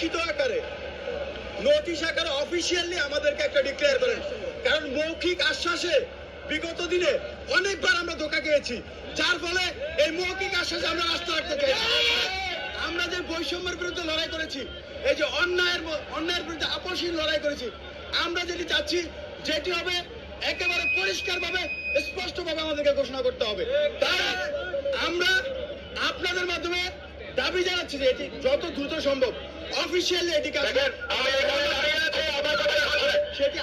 লিখিত আকারে নোটিশ আকারে অফিসিয়ালি আমাদেরকে একটা ডিক্লেয়ার করেন। কারণ মৌখিক আশ্বাসে বিগত দিনে অনেকবার আমরা ধোকা খেয়েছি। যার ফলে এই মৌখিক আশ্বাসে আমরা রাস্তা রাখতে চাই আমরা যে বৈষম্যের বিরুদ্ধে লড়াই করেছি, এই যে অন্যায়ের অন্যায়ের বিরুদ্ধে আপসহীন লড়াই করেছি, আমরা যেটি চাচ্ছি, যেটি হবে একেবারে পরিষ্কারভাবে, স্পষ্টভাবে আমাদেরকে ঘোষণা করতে হবে। তাই আমরা আপনাদের মাধ্যমে দাবি জানাচ্ছি যে এটি যত দ্রুত সম্ভব অফিসিয়ালি এটি। সেটি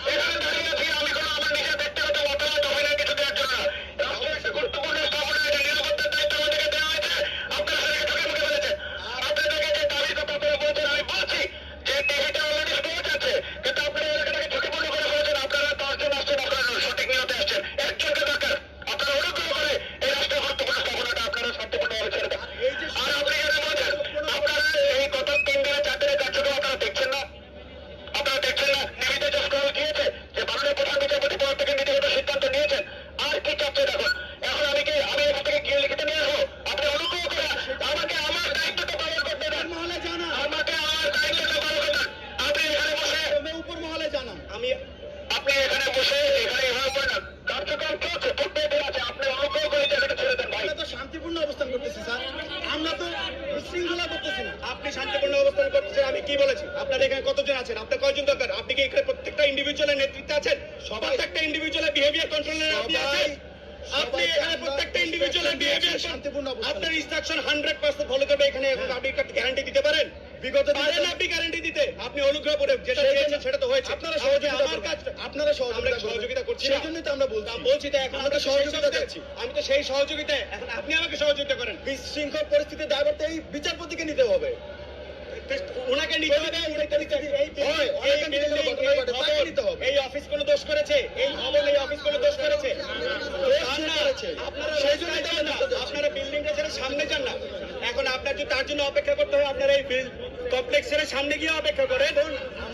আমি কোনো আমার নিজের ব্যক্তিগত আপনি শান্তিপূর্ণ অবস্থান করতেছেন আমি কি বলেছি? আপনার এখানে কতজন আছেন? আপনার কয়জন দরকার? আপনি কি এখানে প্রত্যেকটা ইন্ডিভিজুয়ালের নেতৃত্বে আছেন? সবাই প্রত্যেকটা ইন্ডিভিজুয়ালের বিহেভিয়ার কন্ট্রোলের আপনি আছেন? আপনি এখানে প্রত্যেকটা ইন্ডিভিজুয়ালের বিহেভিয়ার শান্তিপূর্ণ আপনার ইনস্ট্রাকশন হান্ড্রেড পার্সেন্ট ফলো করবে এখানে। আপনি গ্যারান্টি দিতে পারেন? বিগত পারেন আপনি গ্যারান্টি দিতে। আপনি অনুগ্রহ করে যেটা চেয়েছেন সেটা তো হয়েছে। আপনারা সহযোগিতা আমার কাজ আপনারা সহযোগিতা সহযোগিতা করছি সেই জন্যই তো আমরা বলছি। বলছি তো এখন আমরা সহযোগিতা করছি। আমি তো সেই সহযোগিতায় এখন আপনি আমাকে সহযোগিতা করেন। বিশৃঙ্খল পরিস্থিতি দায়বদ্ধ এই বিচারপতিকে নিতে হবে। ওনাকে নিতে হবে। তো নিতে- হবে। এই অফিস কোনো দোষ করেছে? এই ভবন এই অফিস কোনো দোষ করেছে? আপনারা সেই জন্য আপনারা বিল্ডিংটা ছেড়ে সামনে যান না। এখন আপনার যদি তার জন্য অপেক্ষা করতে হয় আপনারা এই কমপ্লেক্সের সামনে গিয়ে অপেক্ষা করেন।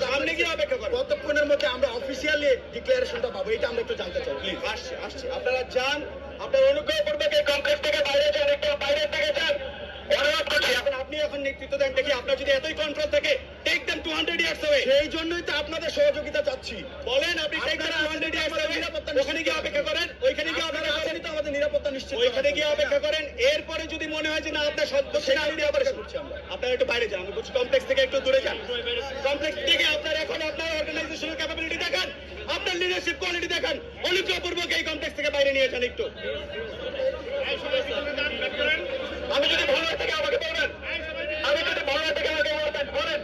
সামনে গিয়ে অপেক্ষা করেন। কতক্ষণের মধ্যে আমরা অফিসিয়ালি ডিক্লারেশনটা পাবো? এটা আমরা একটু জানতে চাই। প্লিজ আসছি আসছি। আপনারা যান আপনারা অনুগ্রহ করবে এই কমপ্লেক্স থেকে বাইরে থেকে যান অনুরোধ করছি এখন আপনি এখন নেতৃত্ব দেন দেখি আপনার যদি এতই কন্ট্রোল থাকে টেক দেম 200 ইয়ার্স অ্যাওয়ে সেই জন্যই তো আপনাদের সহযোগিতা চাচ্ছি। বলেন আপনি টেক দেম 200 ইয়ার্স অ্যাওয়ে ওখানে গিয়ে অপেক্ষা করেন ওইখানে গিয়ে আপনারা করেন তো আমাদের নিরাপত্তা নিশ্চিত ওইখানে গিয়ে অপেক্ষা করেন এরপরে যদি মনে হয় যে না আপনার সত্য সেটা আমি অপেক্ষা করছি আমরা। আপনারা একটু বাইরে যান বলছি কমপ্লেক্স থেকে একটু দূরে যান। কমপ্লেক্স থেকে আপনার এখন আপনার অর্গানাইজেশনাল ক্যাপাবিলিটি দেখান আপনার লিডারশিপ কোয়ালিটি দেখান। অনুগ্রহপূর্বক এই কমপ্লেক্স থেকে বাইরে নিয়ে যান একটু আমি যদি ভালো থেকে আমাকে বলবেন আমি যদি ভালো থেকে আমাকে বলবেন বলেন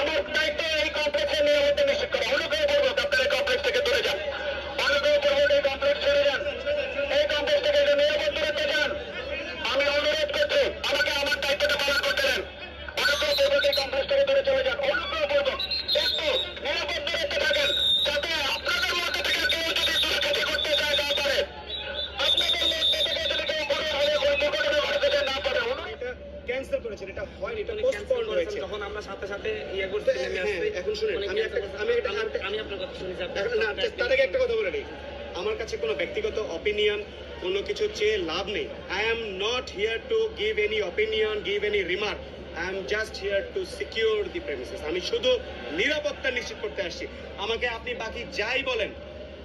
আমার দায়িত্ব এই কমপ্লেক্সের নিরাপত্তা নিশ্চিত করা অনুগ্রহ করব আপনার এই কমপ্লেক্স থেকে দূরে যান অনুগ্রহ করব এই কমপ্লেক্স ছেড়ে যান এই কমপ্লেক্স থেকে একটু নিরাপদ দূরত্বে যান আমি অনুরোধ করছি আমাকে আমার দায়িত্বটা পালন করতে দেন অনুগ্রহ করব এই কমপ্লেক্স থেকে দূরে চলে যান অনুগ্রহ করব একটু নিরাপদ দূরত্বে থাকেন যাতে আপনাদের মধ্যে থেকে কেউ যদি দুষ্কৃতি করতে চায় না পারে আপনাদের মধ্যে থেকে যদি কেউ মনে হয় কোনো দুর্ঘটনা ঘটাতে না পারে অনুরোধ এটা ক্যান্সেল করেছেন এটা হয়নি এটা উনি পোস্টপোন cancel হয়েছে করেছেন, তখন আমরা সাথে ইয়ে করতে হ্যাঁ, আসছি। এখন শুনেন, আমি একটা- আমি একটা- আমি- আমি আপনার কথা শুনেছি না তার আগে একটা কথা বলে নিই। আমার কাছে কোনো ব্যক্তিগত অপিনিয়ন কোনো কিছু চেয়ে লাভ নেই। I am not here to give any opinion give any remark I am just here to secure the premises আমি শুধু নিরাপত্তা নিশ্চিত করতে আসছি। আমাকে আপনি বাকি যাই বলেন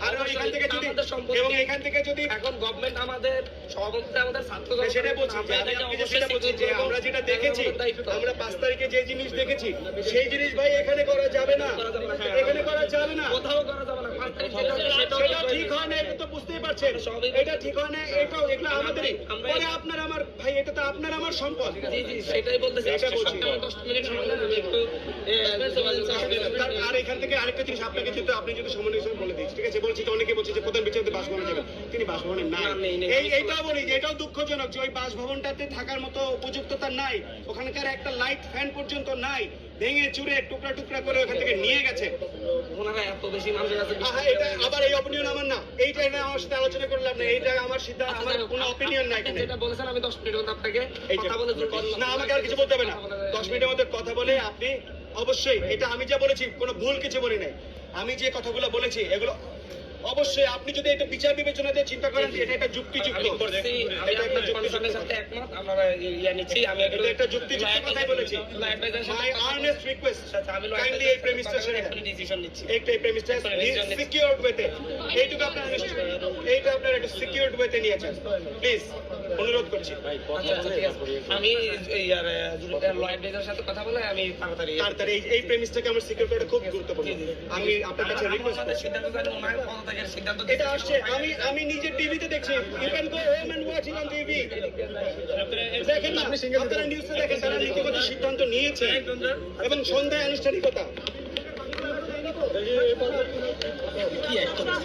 আর এখান থেকে যদি এবং এখান থেকে যদি এখন গভর্নমেন্ট আমাদের সভাপতি আমাদের ছাত্র সেটা বলছি যে আমরা সেটা বলছি যে যেটা দেখেছি আমরা পাঁচ তারিখে যে জিনিস দেখেছি সেই জিনিস ভাই এখানে করা যাবে না। হ্যাঁ। এখানে করা যাবে না। কোথাও করা যাবে না। পাঁচ তারিখ যেটা হচ্ছে সেটাও সেটা ঠিক ঠিক হয় না এটা তো বুঝতেই পারছেন। এটা ঠিক হয় না এটাও এগুলো আমাদেরই। পরে আপনার আমার ভাই এটা তো আপনার আমার সম্পদ। জি জি সেটাই বলতেছি। এটা বলছি। সবটা আমার দশ মিনিট সময় দেন আমি একটু এ, তার- আর এখান থেকে আরেকটা জিনিস আপনাকে যেহেতু আপনি যদি সমন্বয় হিসেবে বলে দিচ্ছি ঠিক আছে? বলছি তো অনেকে বলছে যে প্রধান বিচারপতি বাসভবনে যাবেন। তিনি বাসভবনে নাই। না, নেই, নেই। এই এইটাও বলি যে এটাও দুঃখজনক যে ওই বাসভবনটাতে থাকার মতো উপযুক্ততা নাই। ওখানকার একটা লাইট ফ্যান পর্যন্ত নাই। ভেঙে চুরে টুকরা টুকরা করে ওখান থেকে নিয়ে গেছে। ওনারা এত বেশি মানুষের কাছে এটা আবার এই অপিনিয়ন আমার না। এইটা এটা আমার সাথে আলোচনা করলাম না এইটা আমার সিদ্ধান্ত আচ্ছা, আমার কোনো অপিনিয়ন নাই এখানে। যেটা বলেছেন আমি দশ মিনিটের মধ্যে আপনাকে কথা বলে না আমাকে আর কিছু বলতে হবে না। দশ মিনিটের মধ্যে কথা বলে আপনি অবশ্যই এটা আমি যা বলেছি কোনো ভুল কিছু বলি নাই। আমি যে কথাগুলো বলেছি এগুলো অবশ্যই আপনি যদি এটা বিচার বিবেচনা দিয়ে চিন্তা করেন যে এটা একটা যুক্তিযুক্ত এটা একটা যুক্তিযুক্ত সাথে একমত, আপনারা ইয়া নিচ্ছি, আমি এটা একটা যুক্তিযুক্ত কথাই বলেছি। মাই আর্নেস্ট রিকোয়েস্ট আমি কাইন্ডলি এই প্রেমিসটা ছেড়ে একটা decision নিচ্ছি। এইটা এই প্রেমিসটা সিকিউরড ওয়েতে এইটুকু আপনারা এইটা আপনারা একটা সিকিউরড ওয়েতে নিয়েছেন। প্লিজ অনুরোধ করছি। আচ্ছা। আমি ইয়ার ল অ্যাডভাইজারের সাথে কথা বলে আমি তাড়াতাড়ি তাড়াতাড়ি এই প্রেমিসটাকে আমার সিকিউর করা খুব গুরুত্বপূর্ণ। আমি আপনার কাছে রিকোয়েস্ট করছি। সিদ্ধান্ত এটা আসছে। আমি আমি নিজে টিভিতে দেখছি। You can go home and watch it on TV দেখেন না আপনারা নিউজে দেখেন তারা নীতিগত সিদ্ধান্ত নিয়েছে এবং সন্ধ্যায় আনুষ্ঠানিকতা।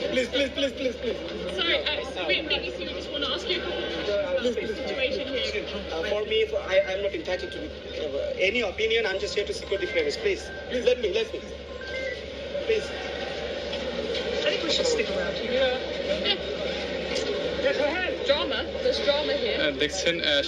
Please, please, please, please, please. Sorry, uh, so wait, maybe so we just want to ask you a couple about the situation here. Uh, for me, for, I, I'm not entitled to uh, any opinion. I'm just here to secure the fairness. Please, please let me, let me. Please. I think we should stick around here. Yeah. Yeah. Drama. There's drama here. Uh, Dixon, uh,